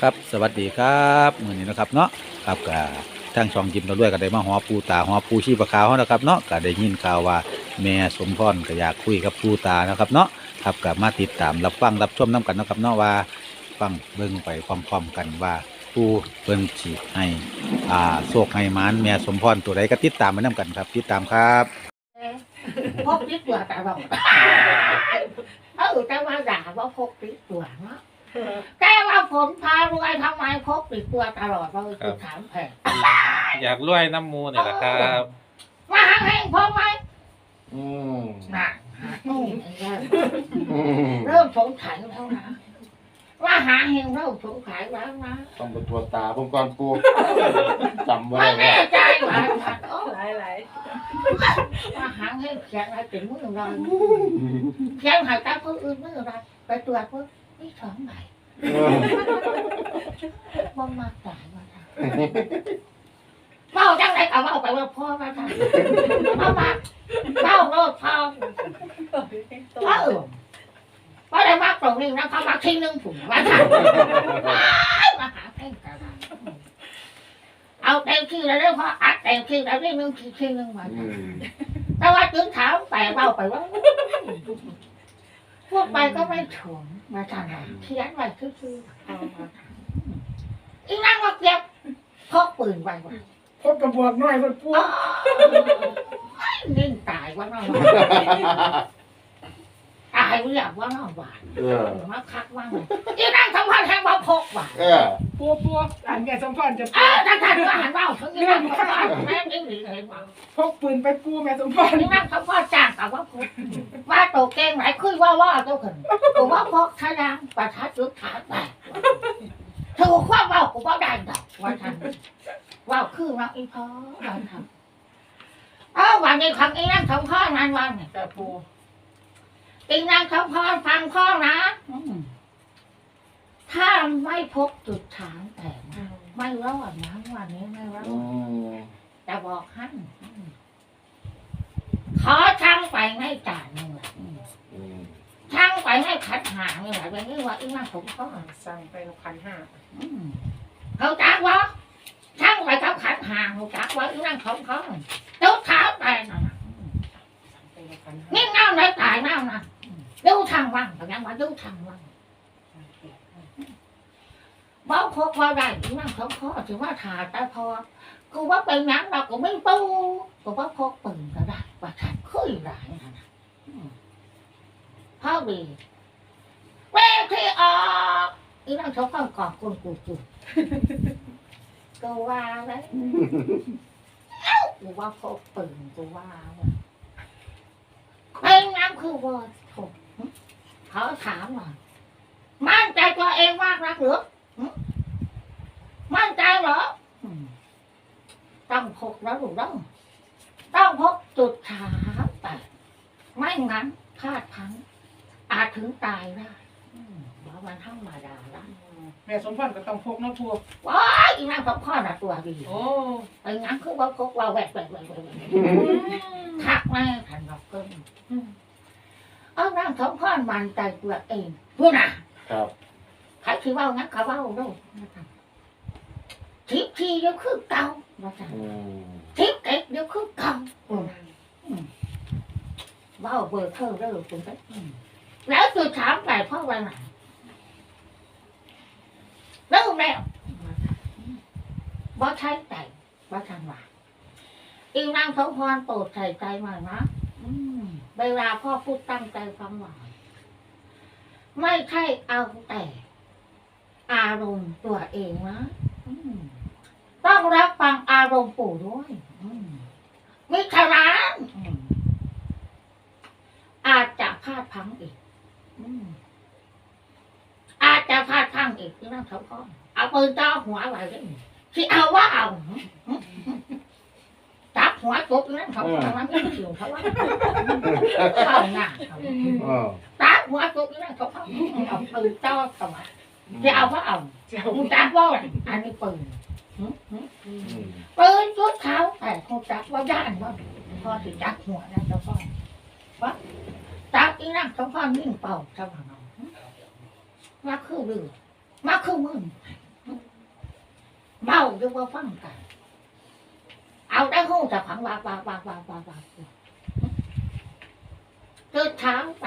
ครับสวัสดีครับมื้อนี้นะครับเนาะครับก็ทางช่องจิมเราด้วยก็ได้มาหอปูตาหอปูชีพขาวเฮานะครับเนาะก็ได้ยินข่าวว่าแม่สมพรก็อยากคุยกับปูตานะครับเนาะครับก็มาติดตามรับฟังรับชมนํกันเนาะครับเนาะว่าฟังเบิ่งไปพร้อมๆกันว่าปูเพิ่นสิให้อ่าโชคให้หมานแม่สมพรตัวใดก็ติดตามไปนํกันครับ ติดตามครับพกติดตัวแต่บอกเออแต่ว่าด่าว่าพกติดตัวเนาะแต่ว่า ผมพารวยทำไมพกติดตัวตลอดเราคือถามแผงอยากรวยน้ำมูนี่แหละครับมาหาแห่งพอไหมอืมน่ะอืมอืมเริ่มสงสัยแล้วนะว่าหาแห่งเริ่มสงสัยแล้วนะต้องไปตรวจตาผมก่อนปูจำไว้ไม่เลยแน่ว่าใจว่าโอ้หลายหลายมาหาแห่งเขียนอะไรถึงมือเราเขียนหายตาผู้อื่นมือเราไปตรวจปุ๊บนี่สองใบเออ บ่มาจ่ายมาทำเมาจังไรก็เมาไปว่าพ่อมาทำเมามาเมาโลดพ่อเออว่าได้มากตรงนี้นะเขามาที่หนึ่งถุงมาทำมาหาเพ่งกันเอาเต็มที่แล้วเรื่องพ่ออัดเต็มที่แล้วเรื่องนึงที่ที่หนึ่งมาอืทำมแต่ว่าถึงถามแต่เบาไปว่า พูดไปก็ไม่ถึงมาทำไหนเขียนไว้ซื่อๆเอามาทำอีนั่งมาเก็บพกปืนไว้ว่าพบกระบอกน้อยคนปูนิ่งตายว่าน้อง ตายเรียกว่าน้องหวานเออ มาคักว่าไงอีนั่งทำพันแทงมาพกว่ะเออ ปูปูอันแกสมพรจะเออถ้าท่านว่าหันเบาถึงอีนั่งทำพันแม่งนี่หรือเห็นว่าพกปืนไปปูแม่สมพรอีนั่งทำพันจ้างกับว่าพกว่าโตเก่งไหนคุยว่าว่าเจ้าคนผมว่าพกทนางประทัดยุทธาแตกถูกความว่าผมว่าได้ดอกว่าท่านว่าคือว่าอีพ่อว่าท่านเอาวันนี้ของอีนั่งทำพ่อนานวันเนี่ยแต่ปู ติงนางคำพรฟังพ่อนะอืมถ้าไม่พบจุดฐานแต่งไม่รอดนะวันนี้ไม่รออืดมจะบอกให้อืมขอช่างไปให้จ่านี่แหละอืมอืมช่างไปให้ขัดหางนี่แหละแบบนี้ว่าอีนางผมก็สั่งไปหกพันห้าอืมเขาจักวะช่างไปกับขัดหางเขาจักว่าอีนางผมก็เจ้าเท้าแต่งน่ะนะอืมสั่งไปหกพันห้านี่เงาในตาย เงานะอืมดูทางว่างแต่ยังว่าดูทางว่างบ้าพกว่าได้ที่นั่งเขาพ่อถือว่าถาแต่พอกูว่าเป็นหยังเราก็ไม่ปูกูว่าพกปืนก็ได้ว่าฉันคุยได้นะนะพ่อบีเวทีออกอีนั่งเขาพ่อกอบคนกูกูกูว่าเลยกูว่าพกปืนกูว่าเลยเป็นหยังคือว่าถก เขาถามหน่อยมั่นใจตัวเองมากนักหรือมั่นใจเหรออืมต้องพกแล้วถูกต้องต้องพกจุดถามแต่ไม่งั้นพลาดพลังอาจถึงตายได้อืมเพราะมันธรรมดาละแม่สมพรก็ต้องพกนะปูว้ายอีนั่งกับพ่อน่ะตัวดีโอ้ไอ้งั้นคือว่าพกว่าแหวกแหวกแหวกแหวกแหวกทักแม่ขันดอกเกินอืม เอานั่งสองพ่อมันใจตัวเองพูดน่ะครับใครที่ว่างั้นเขาว่าดูนะครับทิพทีเดียวคือเก่าว่าจังอืมทิพเก็กเดียวคือเก่าอืมว่าเบอร์เธอเด้อคุณไปอืมแล้วคือถามไปเพราะว่าไหนเริ่มแล้วบ่ใช่ใจบ่ทางว่าอีนางสมพรโปรดใส่ใจมานะอืม เวลาพ่อพูดตั้งใจฟังหวานไม่ใช่เอาแต่ อารมณ์ตัวเองนะต้องรับฟังอารมณ์ปู่ด้วยมิฉะนั้นอาจจะพลาดพังอีกอาจจะพลาดพังอีกที่นั่นเขาก็เอาปืนจ่อหัวไว้เลยที่เอาว่าเอา หัวจุกนั่นเขาเขามันไม่เกี่ยวเขาว่าเขาหน้าเขาเออจับหัวจุกนั่นเขาเขาเอาปืนจ่อทำไมที่เอาว่าเอาเจ้ามึงจับว่าอันนี้ปืนหืมหืมอืมปืนชุดเขาแต่คงจับว่าย่านว่าพอสิจับหัวนะเจ้าพ่อว่าจับอีนั่งเจ้าพ่อยิ่งเป่าเจ้าพ่อน้องมาคือลือมาคือมึงเมาอยู่ว่าฟังกัน เอาได้หูจากผังวาบาบาบาบาบาเกิดถามไป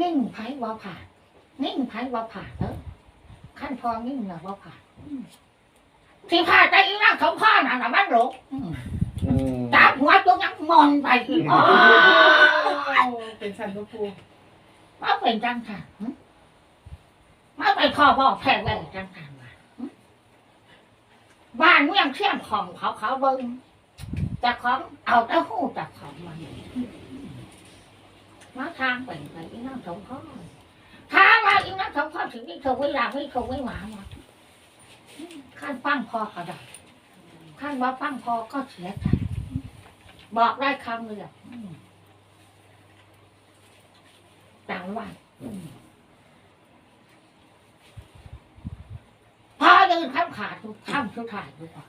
นิ่งไผ่ว่าผ่านนิ่งไผ่ว่าผ่านเออขั้นพอนิ่งนะว่าผ่านที่ผ่านใจอีนั่งสมพ่อน่ะนะมันหลงจับหัวตัวยังมอนไปอีกอ๋อเป็นสันตัวปูมาเป็นจังค่ะมาไปพ่อบอแพ้ไว้จังค่ะ บ้านเมืองเที่ยงของเขาเขาเบิ้งจากของเอาแต่หู้จากของมันมาทางไปไปอีนั่งสมพ่อทางมาอีนั่งสมพ่อถึงนี่เธอเวลาไม่เธอไม่หมามาขั้นปั้งพอก็ได้ขั้นว่าปั้งพอก็เสียใจบอกได้คำเดียอืมต่างวันพอ เดินข้ามขาทุกข้ามทุกถ่ายทุกคน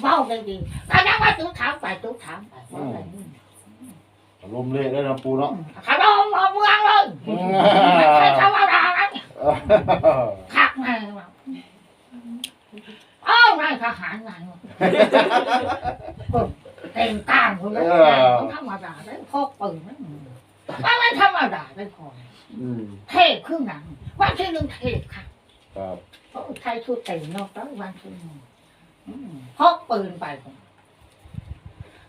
เมาเลยดีแต่ยังว่าตุ๊ถามไปตุ๊ถามไปว่าอะไรนี่ลมเละเลยนะปูเนาะขาดองมาเมืองเลยไม่ใช่ธรรมดานะเนี่ยขักไงวะเอ้านายทหารไงวะเต็มกลางคนเลยธรรมดาได้พกปืนไม่ไม่ธรรมดาได้พออืมเทพครึ่งหนังวันที่หนึ่งเทพค่ะ ครับเพราะใช้ชุดเต็มนอกแล้ววันที่หนึ่งอืมพกปืนไป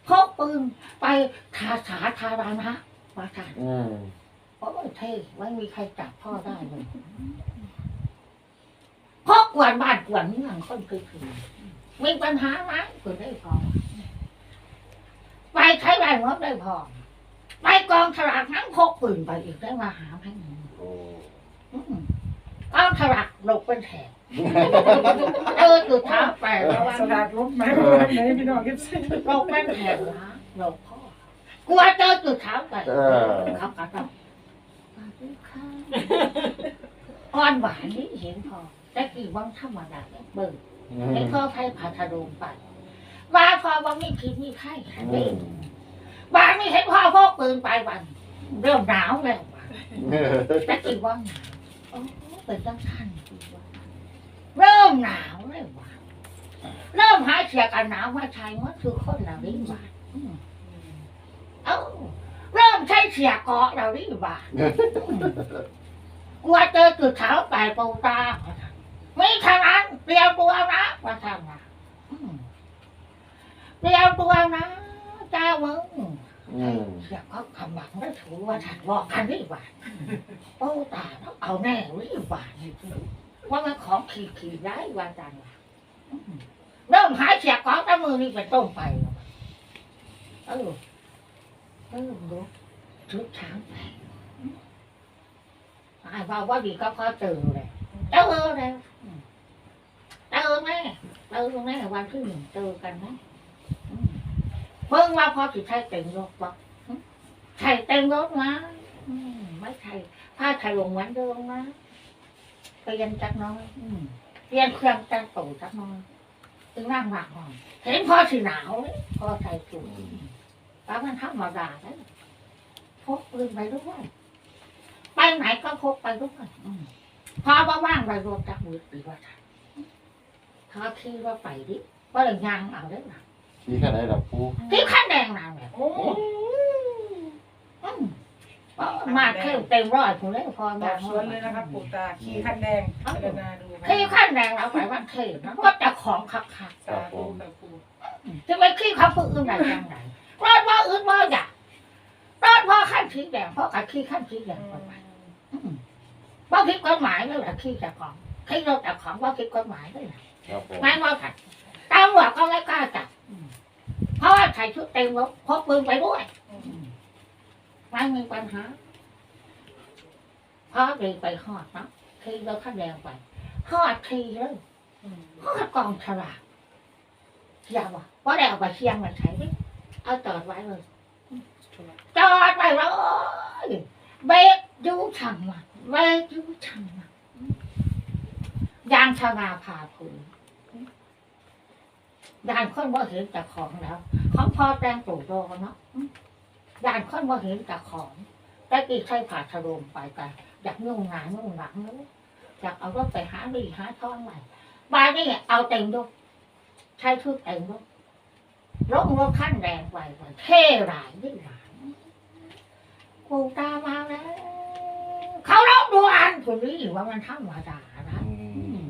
พกปืนไปทาสาธารณะว่าค่ะอืมโอ้ยเท่ไม่มีใครจับพ่อได้เลยพกกวนบ้านกวนเมืองคนคือคือมีปัญหาไหมคุณได้พอไปใช้แรงรถได้พอไปกองฉลากนั้นพกปืนไปอีกได้มาหาให้หนึ่งโอ้อืม เอาถลักหลบเป็นแถบเออจุดเท้าแปลแล้วว่าสลากลบไหมปูไหนพี่น้องคิดสิหลบเป็นแถบนะหลบพ่อกลัวเจอจุดเท้าแปลเออเขากระต้องอ่อนหวานนี่เห็นพอแต่กี่วังธรรมดาเนี่ยเบิ่งอืให้มพ่อไทยผ่าทะลุไปว่าพอว่าไม่คิดไม่ไข่ขันเองอืมว่าไม่เห็นพ่อพกปืนไปวัน เริ่มหนาวแล้วว่ะเออแต่กี่วังหนาวโอ้ เป็นตั้งท่านกี่วังเริ่มหนาวเลยว่ะเริ่มหาเสียกันหนาวมาใช้ว่าคือคนเราลิ้นบาดอืมเอ้าเริ่มใช้เสียเกาะเราลิ้นบาดอืมกลัวเจอจุดเท้าแปดปูตาไม่ทางนั้นเตรียมตัวนะว่าทำนะอืมเตรียมตัวนะเจ้ามึง อืมอยากเขาคำหวังได้ถือว่าฉันบอกกันนี่หว่าโอ้ตายแล้วเอาแน่วิบานี่ว่ามันของขี่ขี่ได้วาจันว่ะอืมเริ่มหายเสียกอนแต่มือนี่เป็นต้มไปเออเออดูชุดช้างไปไอ้ว่าว่าดีก็พอเจอเลยเจอเลยอืมเจอแน่เจอแน่วันที่หนึ่งเจอกันนะอืม เพิ่งว่าพอสิใช้เต็มรถปะใส่เต็มรถนะไม่ใช่ผ้าไทยลงเหมือนเดิมนะเปลี่ยนจักน้อยเปลี่ยนเครื่องแต่งตัวจักน้อยถึงนั่งหลักหน่อยเห็นพ่อสีหนาวเลยพ่อใส่สูทแล้วมันธรรมาด่าเลยพกปืนไปด้วยไปไหนก็พกไปด้วยอืมพอว่างไปรถจักมือปีว่าทันพอขี่ว่าไปดิว่าเลยยางเอาได้หรอ ที่แค่ไหนล่ะปูที่ขั้นแดงนางแบบโอ้อืมมาเข้มเต็มร้อยผมเลยพอตมาอบสวนเลยนะครับปูตาขี่คันแดงพิจารณาดูครับขี้ขั้นแดงแล้วไปว่าเข้มนะว่าจะของคักคักสาธุกับปูๆจะไปขี้เขาผู้อื่นไหนยังไงรอดว่าอื่นว่าอยากรอดว่าขั้นสีแดงเพราะกับขี้ขั้นสีแดงไปไปว่าผิดกฎหมายนี่แหละขี้จากของขี้รถจากของว่าผิดกฎหมายนี่แหละครับผมไม่ว่าขัดตำรวจก็ไม่กล้าจับ ส่ชุดเต็มรถพกปืนไปด้วยไม่มีปัญหาพอดีไปหอดเนาะทีเราขั้นแดงไปหอดทีเลยหอดกองฉลากอย่าบอกว่าได้เอาไปเชียงมาใช้ดิเอาจอดไว้เลยจอดไปเลยเบรกยูช่างมาเบรกยูช่างมายางชานาพาผืนยานคนว่าเห็นแต่ของแล้ว ของพ่อแตงตู่โดเนาะด่านคนมาเห็นจากของแต่กี่ใช้ผ่าทะลมไปกันอยากนุ่งหนานุ่งหลังนู้อยากเอารถไปหาดีหาทองใหม่บ้านนี่เอาเต็มด้วยใช้ชุดเต็มด้วยรถรถขั้นแรงไปไปเท่หลายยิ่งหลายกูตามาแล้วเขาร้องดูอันคนนี้ว่ามันธรรมดานะอืม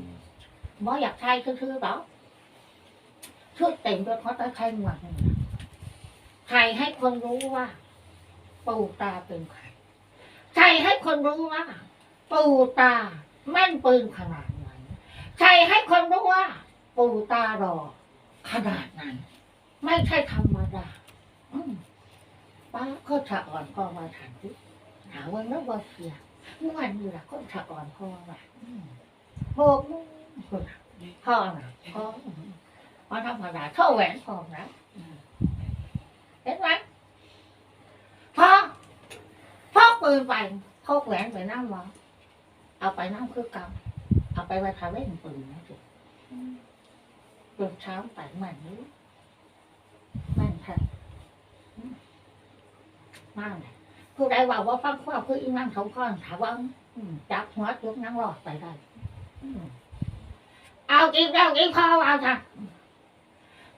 บ่อยากใช้คือๆหรอกชุดเต็มด้วยเขาต้องใช้หมวกนี่นะ ใครให้คนรู้ว่า ปู่ตาเป็นใครใครให้คนรู้ว่า ปู่ตาแม่นปืนขนาดไหนใครให้คนรู้ว่า ปู่ตารอขนาดไหนไม่ใช่ธรรมดาป้าก็ฉะอ่อนก็มาถันทีหาวันแล้วว่าเสียเมื่อวันนี้ละก็ฉะอ่อนพอว่ะอืมโหกพ่อน่ะพ่อมพ่อธรรมดาเท่าแหวนทอนะอืมเห็นไหมพ่อพกปืนไปพกแหวนไปนั่งวะเอาไปนั่งคือกรรมเอาไปไว้ทาเล่นปืนนะสิจนเช้าไปเหมือนนี้มันค่ะอืมมากเลยผู้ใดว่าว่าฟังความคืออีนั่งสองข้อนถามว่าอืมจับหัวจุกนั่งรอดไปได้อืมเอากินแล้วกินข้าวเอาค่ะ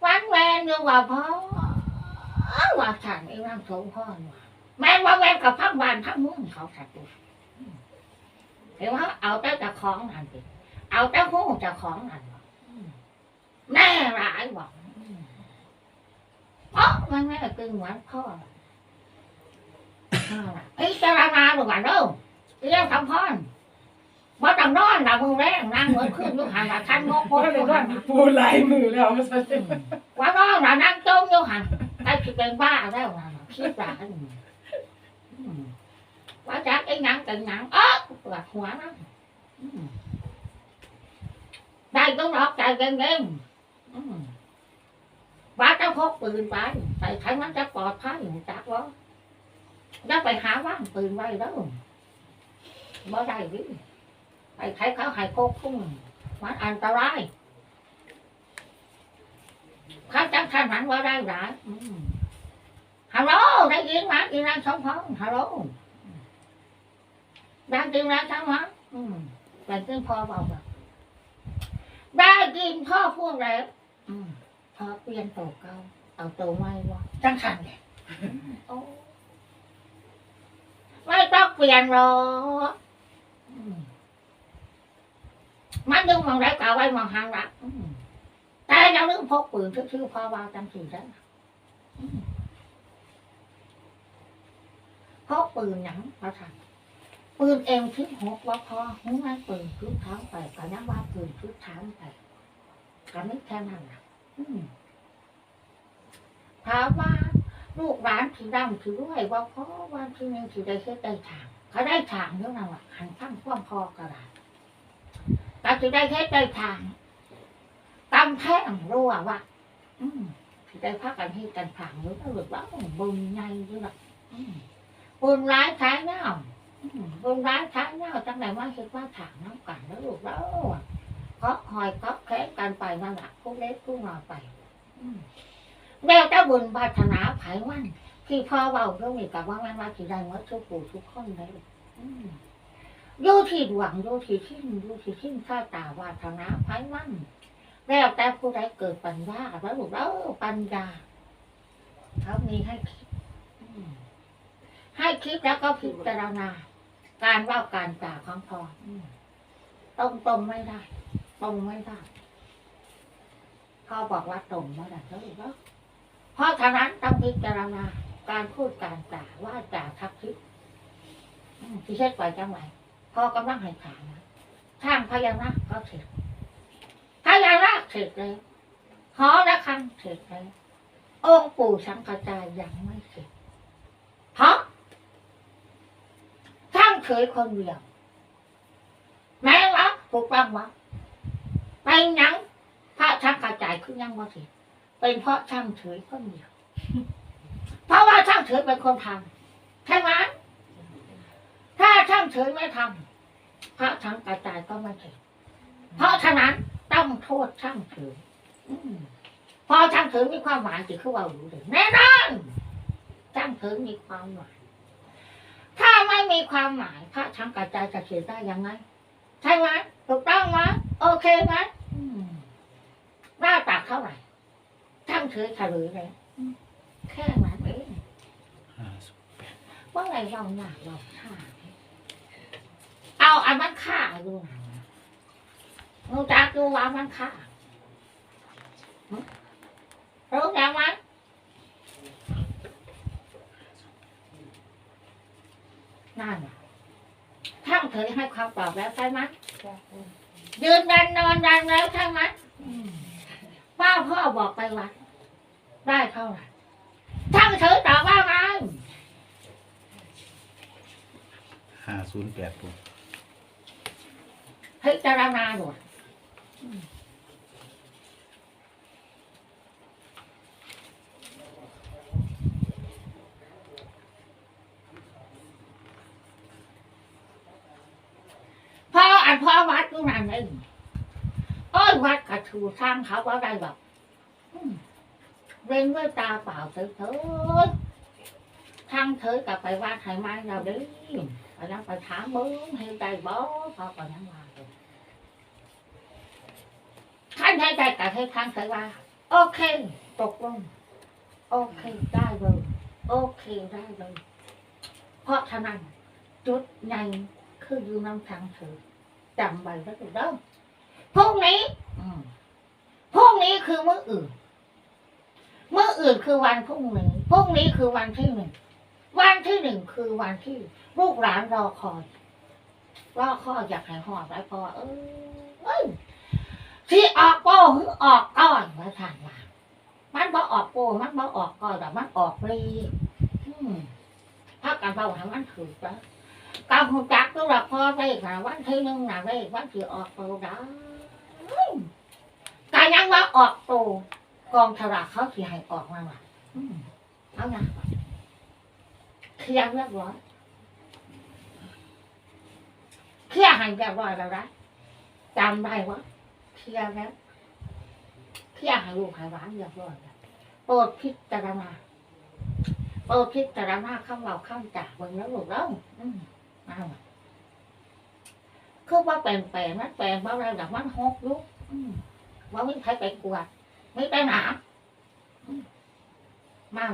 วันแวนยังว่าพ่อ ว่าฉันอีนั่งสองข้อนว่าแม่งว่าแม่งกับพักบานพักมุ่งเขาสัตว์ตัวเห็นว่าเอาแต่จะของนั่นสิเอาแต่หูจะของนั่นบอกอืมแน่ร้ายบอกอืมอ๋อมันแม่กึ่งหมือนพ่อไอ้เจารณาหรือว่าเด้อเรื่องคำพอนว่าต้องนอนนะมึงแม่งนั่งเหมือนขึ้นลูกหันมาทันงกเพโคราะตรเลยหัว่านปูหลายมือแล้วมาใส่ว่านอนนะนั่งจมอยู่หัน ไอ้ที่เป็นบ้าแล้วนะคิดร้ายอืมว่าจากไอ้หนังกันหนังเอ๊ะปวดหัวนะอืมได้ต้องรอกใจเก่งๆอืมว่าจะพกปืนไปใส่ใครมันจะปลอดภัยจักวะอย่าไปหาว่างปืนไว้แล้วบ่ได้ดิไปใช้เขาใหายโคกคุ้งมันอันตราย ข้าจังทันหันว่าได้หลายอืมฮัลโหลได้ยินไหมอีนางสองพงฮัลโหลได้ยินแล้วใช่ไหมอืมแต่ขึ้นพ่อเบาแบบได้ยินพ่อพูดแล้วอืมพอเปลี่ยนตัวเก่าเอาตัวใหม่วะจังทันเลยโอ้ไม่ต้องเปลี่ยนหรอกอืมมันดึงมองได้เก่าไว้มองหางละ อืมแต่อย่าลืมพกปืนชื่อพอวางจำสีได้อืมพกปืนหยังพระท่านปืนเอ็มทิศหกว่าพอหูแม่ปืนชุดเท้าไปก็นักว่าปืนชุดเท้าไปก็ไม่แค่นั้นนะอืมถามว่าลูกหลานถือดำถือด้วยว่าพ่อว่าที่นึงถือได้เช็ดได้ทางเขาได้ทางเท่านั้นแหละหันข้างความพอกระดาษแต่ถือได้เช็ดได้ทาง ตำแท่งรั่วว่ะอืมที่ได้พักกันที่กันผังหรือว่าหรือว่าบุญใหญ่ด้วยล่ะบุญร้ายท้ายเน่าบุญร้ายท้ายเน่าจังไหนว่าคิดว่าถังน้ำกันแล้วลูกแล้วเพราะหอยเพราะแค่กันไปนั่นแหละพวกเล็กพวกน้อยไปอืมแล้วเจ้าบุญบาธนาไผวันที่พ่อเบาก็มีกับว่าแม่นว่าที่ได้เมื่อทุกผู้ทุกคนเลยอืมอยู่ที่ดวงอยู่ที่ทิ้งอยู่ที่ทิ้งข้าตาวาธนาไผวัน แล้วแต่ผู้ใดเกิดปัญญาแล้วลูกแล้วปัญญาเขามีให้คิดให้คิดแล้วก็พิจารณา การว่าการจ่าของพอตรงตรงไม่ได้ ตรงไม่ได้เขาบอกว่าตรงไม่ได้แล้วลูกแล้วเพราะฉะนั้นต้องพิจารณา การพูดการจ่าว่าจ่าทักคิดอืมที่เช็ดไปจังไหวพ่อกำลังให้ถามนะทางพญานาคก็เสร็จพญานา คเสร็จแล้วหอระฆังเสร็จแล้วองค์ปู่สังกจายยังไม่เสร็จเพราะช่างเฉยคนเดียวแม้ว่าถูกต้องวะเป็นยังพระช่างกระจายคือยังว่าเสร็จเป็นเพราะช่างเฉยคนเดียวเพราะว่าช่างเฉยเป็นคนทำใช่ไหมถ้าช่างเฉยไม่ทำพระช่างกระจายก็ไม่เสร็จเพราะฉะนั้น ต้องโทษช่างเถิงอืมพอช่างเถิงมีความหมายสิคือว่ารู้เลยแน่นอนช่างเถิงมีความหมายถ้าไม่มีความหมายพระช่างกระจายจะเขียนได้ยังไงใช่ไหมถูกต้องไหมโอเคไหมอืมหน้าตักเท่าไหร่ทั้งเฉยเฉลยเลยอืมแค่นั้นเองห้าศูนย์แปดว่าไงเราหนาเราฆ่าเอาอันมันฆ่าดูนะ มึงจักดูว่ามันฆ่าหึรู้ยังไหมนั่นน่ะท่านเคยให้คำตอบแล้วใช่ไหมจ้ะปูยืนยันนอนยันแล้วใช่ไหมป้าพ่อบอกไปวัดได้เท่าไหร่ท่านเฉยตอบว่าไงห้าศูนย์แปดปูพิจารณาดู พ่ออันพ่อวัดก็นั่นเองโอ้ยวัดกระชูสร้างเขาว่าได้แบบเว้นด้วยตาเปล่าเฉยๆทางเธอกลับไปวัดไห้ไม้เราดิไปนั่งไปถามมึงให้ได้บ่พ่อก็ยังว่าเลยท่านให้ ได้แต่ให้ทางเธอว่า โอเค ตกลง โอเคได้เลยโอเคได้เลยเพราะฉะนั้นจุดใหญ่คืออยู่น้ำทางเธอจำไว้แล้วถูกต้องพรุ่งนี้พรุ่งนี้คือเมื้ออื่นเมื้ออื่นคือวันพรุ่งนี้พรุ่งนี้คือวันที่หนึ่ง วันที่หนึ่งคือวันที่ลูกหลานรอคอย รอคอยอยากให้หอดไว้พอเออเอ้ย ที่ออกโป้หรือออกก้อนมาถามมามันบ่ออกโป้มันบ่ออกก้อนแต่มันออกรีอืมถ้ากันเบาให้มันถือแล้วกำหูจักตัวละพอได้ค่ะวันที่หนึ่งหนะได้วันที่ออกโตได้การยังว่าออกโตกองฉลาเขาสิให้ออกมาว่ะอืมเอานะเคลียร์เรียบร้อยเคลียร์หันเรียบร้อยแล้วนะจำได้ว่า เคลียร์แล้วเคลียร์ให้ลูกห้หลานเรียบร้อยแล้วโปรดพิจารณาโปรดพิจารณาข้างเราข้างจากเบิ่งแล้วลูกแล้วอืมาล่ะคือว่าแปลงแปลงมันแปลงว่าอะไรแบบมันหกลุกว่าไม่ใครไปกวาดไม่ไปหนามา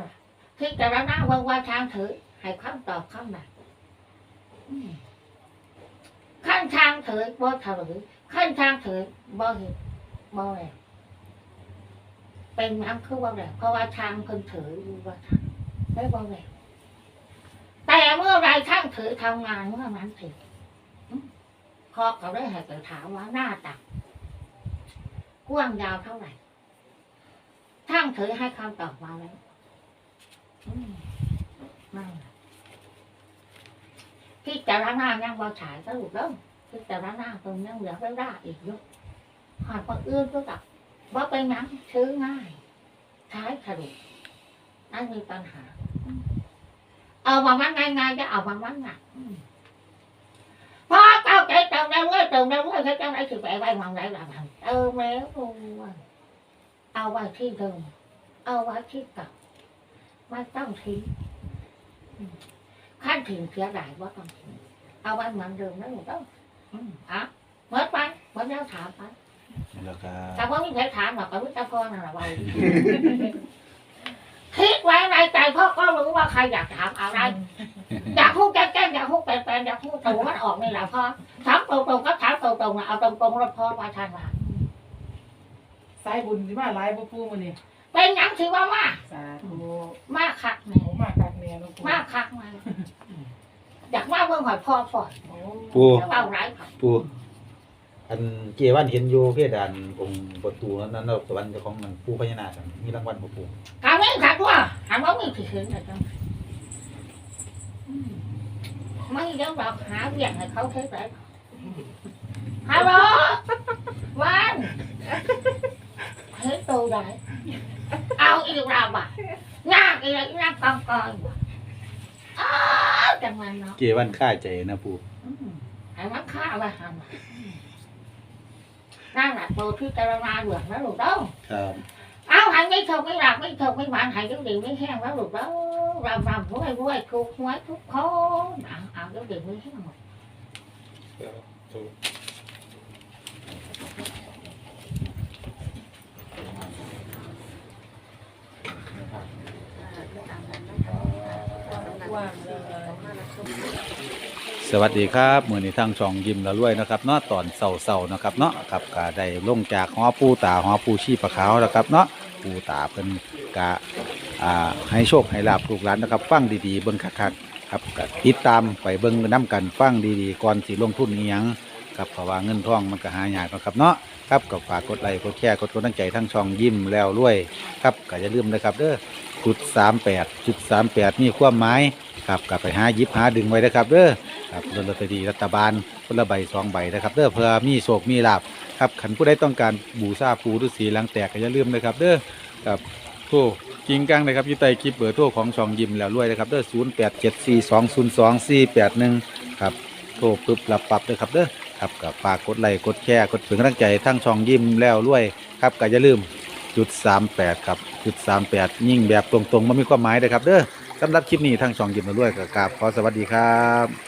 พิจารณาว่าว่าทางถือให้คำตอบคำไหนอืมขั้นทางเถิดบ่เถย ขั้นทางเถิดบ่เห็นบ่แหวเป็นน้ำคือบ่แหวเพราะว่าทางเพิ่นเถืออยู่ว่าทางไม่บ่แหวแต่เมื่อไรทางเถือทำงานเมื่อนั้นสิอืมพอเขาได้ให้ไปถามว่าหน้าตักกว้างยาวเท่าไหร่ทางเถือให้คำตอบมาแล้วที่จะร้านหน้ายังบ่ฉายก็ถูกแล้ว ที่จะร้านหน้าตรงยังเหลือไว้ได้อีกเยอะหากว่าอื่นก็แบบว่าเป็นหนังซื้อง่ายใช้สะดวกนั่นมีปัญหา เอามามันง่ายๆจะเอามามันหนักอืมพอเก้าใจเติมแล้วเว้ยเติมแล้วเว้ยเขาจะได้ถือไปไว้วางไหนหลังหันเติมแล้วโอ้ยเอาไว้ที่เดิมเอาไว้ที่เก่าไม่ต้องทิ้งขั้นถึงเสียดายว่าต้องทิ้งเอาไว้เหมือนเดิมนะหนูต้อง อืมอะเหมื่อนไปเหมื่อนแล้วถามไปนี่แหล้วครับแต่ว่าไม่เคยถามหรอกกับวิจารณ์น่ะเราคิดไว้ในใจพ่อก็รู้ว่าใครอยากถามอะไร อยากพูดแก้งๆอยากพูดแปลนๆอยากพูดตรงมันออกนี่แหละพ่อถามตรงๆก็ถามตรงๆนะเอาตรงๆแล้วพ่อว่าทันว่าสายบุญที่มาหลายบ่ปูมื้อนี้เป็นหยังถือว่ามาสาธุมากคักโอ้แม่มาคักแน่เนาะปูมากคักมา อยากมาเบิ่งหอยพ่อฝอยโอ้ปูแล้วเอาไรครับปูอันเจวันเห็นอยู่เพดานองค์ประตูนั้นเราสวรรค์เจ้าของมันปูพญานาคอะมีรางวัลบ่ปูถามไม่ขัดว่าถามว่าไม่ผิดถึงแต่จังอืมไม่เดี๋ยวเราหาเวียงให้เขาเทสเลยฮัลโหลวันเฮ้ยตัวไหนเอาอีกแล้วบ่ะงากอีกแล้วงากกองกองบ่ะอ้าว จังเลยเนาะเกวันค่าใจนะปูอืมหาว่าข้าวว่าหามนั่งหลับโตที่กระนาเหลืองนะลูกเด้อ ครับเอาหันไม่ถูกไม่หลับไม่ถูกไม่หวานหันยังดือดไม่แห้งแล้วหลุดแล้วรำรำรวยรวยถูกหัวยทุกคนเอาเอายังดื่มไม่แห้งหมดกว้างเลย สวัสดีครับมือนี้ทางช่องยิ้มละรวยนะครับเนาะตอนเช้าๆนะครับเนาะครับก็ได้ลงจากหอปูตาหอปูชีปะขาวแล้วครับเนาะปูตาเพิ่นกะอ่าให้โชคให้ลาบลูกหลานนะครับ ฟังดีๆเบิ่งคักๆครับก็ติดตามไปเบิ่งนํกันฟังดีๆก่อนสิลงทุนอีหยังครับเพราะว่าเงินทองมันก็หายากนะครับเนาะครับก็ฝากกดไลค์กดแชร์กดกดตั้งใจทั้งช่องยิ้มแล้วรวยครับก็อย่าลืมนะครับเด้อจุด38จุด38มีความหมาย ครับก็ไปหายิบหาดึงไว้นะครับเด้อครับลอตเตอรี่รัฐบาลคนละใบสองใบนะครับเด้อเพื่อมีโชคมีลาบครับขันผู้ใดต้องการบูชาปูฤาษีลังแตกก็อย่าลืมนะครับเด้อครับโทรจริงกังนะครับอยู่ใต้คลิปเบอร์โทรของช่องยิมแล้วรวยนะครับเด้อศูนย์แปดเจ็ดสี่สองศูนย์สองสี่แปดหนึ่งครับโทรปึ๊บรับปรับเด้อครับเด้อครับกับฝากกดไลค์กดแชร์กดถึงกำลังใจทั้งช่องยิมแล้วรวยครับก็อย่าลืมจุดสามแปดครับจุดสามแปดยิ่งแบบตรงๆมันมีความหมายนะครับเด้อ สำหรับคลิปนี้ทั้งช่องยินมาด้วรวยกับกราบขอสวัสดีครับ